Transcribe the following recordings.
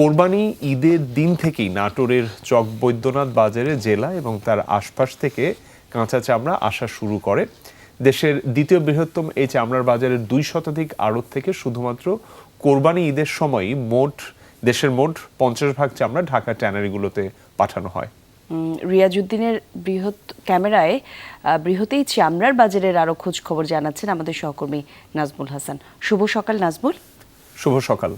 কোরবানি ঈদের দিন থেকেই নাটোরের চক বৈদ্যনাথ বাজারে জেলা এবং তার আশপাশ থেকে কাঁচা চামড়া আসা শুরু করে। দেশের দ্বিতীয় বৃহত্তম এই চামড়ার বাজারের দুই শতাধিক আড়ত থেকে শুধুমাত্র কোরবানি ঈদের সময়ই মোট দেশের মোট পঞ্চাশ ভাগ চামড়া ঢাকা ট্যানারিগুলোতে পাঠানো হয়। রিয়াজুদ্দিনের বৃহৎ ক্যামেরায় বৃহতেই চামড়ার বাজারের আরও খোঁজ খবর জানাচ্ছেন আমাদের সহকর্মী নাজমুল হাসান। শুভ সকাল নাজমুল। শুভ সকাল।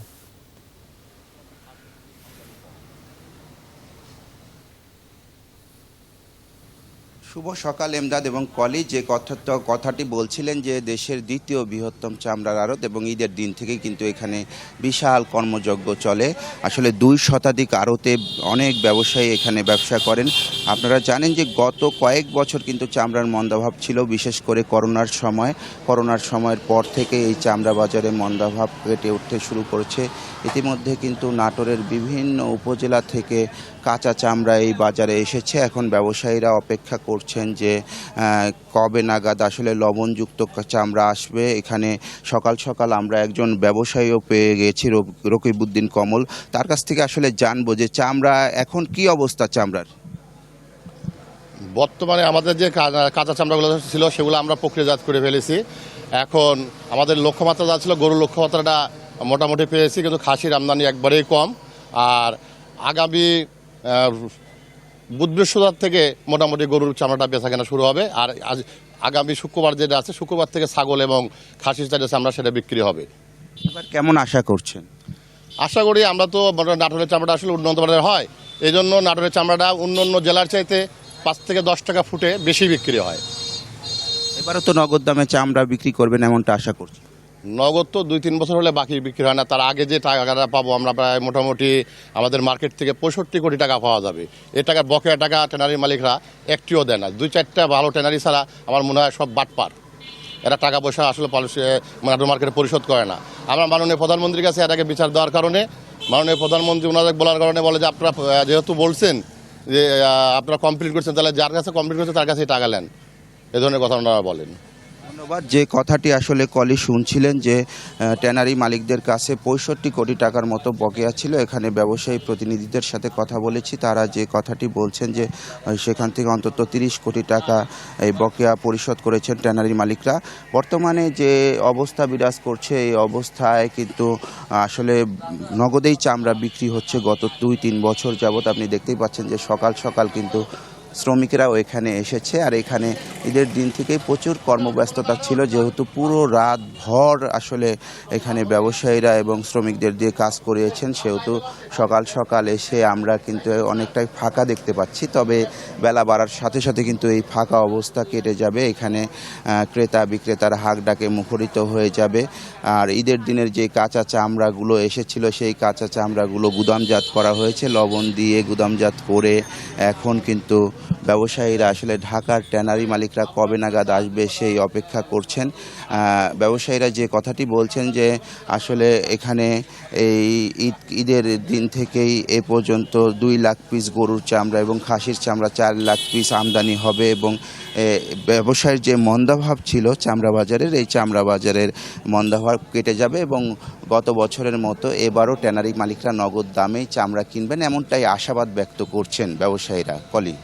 শুভ সকাল, এমদাদ এবং কলি। যে কথা কথাটি বলছিলেন যে দেশের দ্বিতীয় বৃহত্তম চামড়ার আড়ত এবং ঈদের দিন থেকে কিন্তু এখানে বিশাল কর্মযজ্ঞ চলে। আসলে দুই শতাধিক আড়তে অনেক ব্যবসায়ী এখানে ব্যবসা করেন। আপনারা জানেন যে গত কয়েক বছর কিন্তু চামড়ার মন্দাভাব ছিল, বিশেষ করে করোনার সময়। করোনার সময়ের পর থেকে এই চামড়া বাজারে মন্দাভাব কেটে উঠতে শুরু করেছে। ইতিমধ্যে কিন্তু নাটোরের বিভিন্ন উপজেলা থেকে কাঁচা চামড়া এই বাজারে এসেছে। এখন ব্যবসায়ীরা অপেক্ষা করছেন যে কবে নাগাদ আসলে লবণযুক্ত চামড়া আসবে। এখানে সকাল সকাল আমরা একজন ব্যবসায়ীও পেয়ে গেছি রকিবউদ্দিন কমল। তার কাছ থেকে আসলে জানব যে, চামড়া এখন কি অবস্থা চামড়ার? বর্তমানে আমাদের যে কাঁচা চামড়াগুলো ছিল, সেগুলো আমরা প্রক্রিয়াজাত করে ফেলেছি। এখন আমাদের লক্ষ্যমাত্রা যা ছিল, গরুর লক্ষ্যমাত্রাটা মোটামুটি পেয়েছি কিন্তু খাসির আমদানি একবারেই কম। আর আগামী বুধ বৃহস্পতিবার থেকে মোটামুটি গরুর চামড়াটা বেচা কেনা শুরু হবে। আর আজ আগামী শুক্রবার যেটা আছে শুক্রবার থেকে ছাগল এবং খাসির যেটা চামড়া সেটা বিক্রি হবে। এবার কেমন আশা করছেন? আশা করি আমরা তো নাটোরের চামড়াটা আসলে উন্নত মানের হয়। এই জন্য নাটোরের চামড়াটা অন্য অন্য জেলার চাইতে পাঁচ থেকে দশ টাকা ফুটে বেশি বিক্রি হয়। এবারও তো নগদ দামে চামড়া বিক্রি করবেন এমনটা আশা করছি। নগদ তো দুই তিন বছর হলে বাকি বিক্রি হয় না। তার আগে যে টাকাটা পাবো আমরা প্রায় মোটামুটি আমাদের মার্কেট থেকে পঁয়ষট্টি কোটি টাকা পাওয়া যাবে। এ টাকার বকেয়া টাকা ট্যানারি মালিকরা একটিও দেয় না। দুই চারটা ভালো ট্যানারি ছাড়া আমার মনে হয় সব বাটপার। এরা টাকা পয়সা আসলে নাটোর মার্কেটে পরিশোধ করে না। আমরা মাননীয় প্রধানমন্ত্রীর কাছে এটাকে বিচার দেওয়ার কারণে, মাননীয় প্রধানমন্ত্রী ওনাদের বলার কারণে বলে যে আপনারা যেহেতু বলছেন যে আপনারা কমপ্লিট করছেন, তাহলে যার কাছে কমপ্লিট করছেন তার কাছেই টাকা নেন। এ ধরনের কথা ওনারা বলেন। ধন্যবাদ। যে কথাটি আসলে কলি শুনছিলেন যে ট্যানারি মালিকদের কাছে পঁয়ষট্টি কোটি টাকার মতো বকেয়া ছিল, এখানে ব্যবসায়ী প্রতিনিধিদের সাথে কথা বলেছি। তারা যে কথাটি বলছেন যে সেখান থেকে অন্তত তিরিশ কোটি টাকা এই বকেয়া পরিশোধ করেছেন ট্যানারি মালিকরা। বর্তমানে যে অবস্থা বিরাজ করছে, এই অবস্থায় কিন্তু আসলে নগদেই চামড়া বিক্রি হচ্ছে গত দুই তিন বছর যাবত আপনি দেখতেই পাচ্ছেন যে সকাল সকাল কিন্তু শ্রমিকরাও এখানে এসেছে আর এখানে ঈদের দিন থেকেই প্রচুর কর্মব্যস্ততা ছিল, যেহেতু পুরো রাত ভর আসলে এখানে ব্যবসায়ীরা এবং শ্রমিকদের দিয়ে কাজ করিয়েছেন, সেহেতু সকাল সকাল এসে আমরা কিন্তু অনেকটাই ফাঁকা দেখতে পাচ্ছি। তবে বেলা বাড়ার সাথে সাথে কিন্তু এই ফাঁকা অবস্থা কেটে যাবে। এখানে ক্রেতা বিক্রেতার হাক ডাকে মুখরিত হয়ে যাবে। আর ঈদের দিনের যে কাঁচা চামড়াগুলো এসেছিল, সেই কাঁচা চামড়াগুলো গুদামজাত করা হয়েছে। লবণ দিয়ে গুদামজাত করে এখন কিন্তু ব্যবসায়ীরা আসলে ঢাকার ট্যানারি মালিকরা কবে নাগাদ আসবে সেই অপেক্ষা করছেন। ব্যবসায়ীরা যে কথাটি বলছেন যে আসলে এখানে এই ঈদ, ঈদের দিন থেকেই এ পর্যন্ত দুই লাখ পিস গরুর চামড়া এবং খাসির চামড়া, চার লাখ পিস আমদানি হবে এবং ব্যবসায়ের যে মন্দাভাব ছিল চামড়া বাজারের, এই চামড়া বাজারের মন্দাভাব কেটে যাবে এবং গত বছরের মতো এবারও ট্যানারি মালিকরা নগদ দামেই চামড়া কিনবেন এমনটাই আশাবাদ ব্যক্ত করছেন ব্যবসায়ীরা। কলি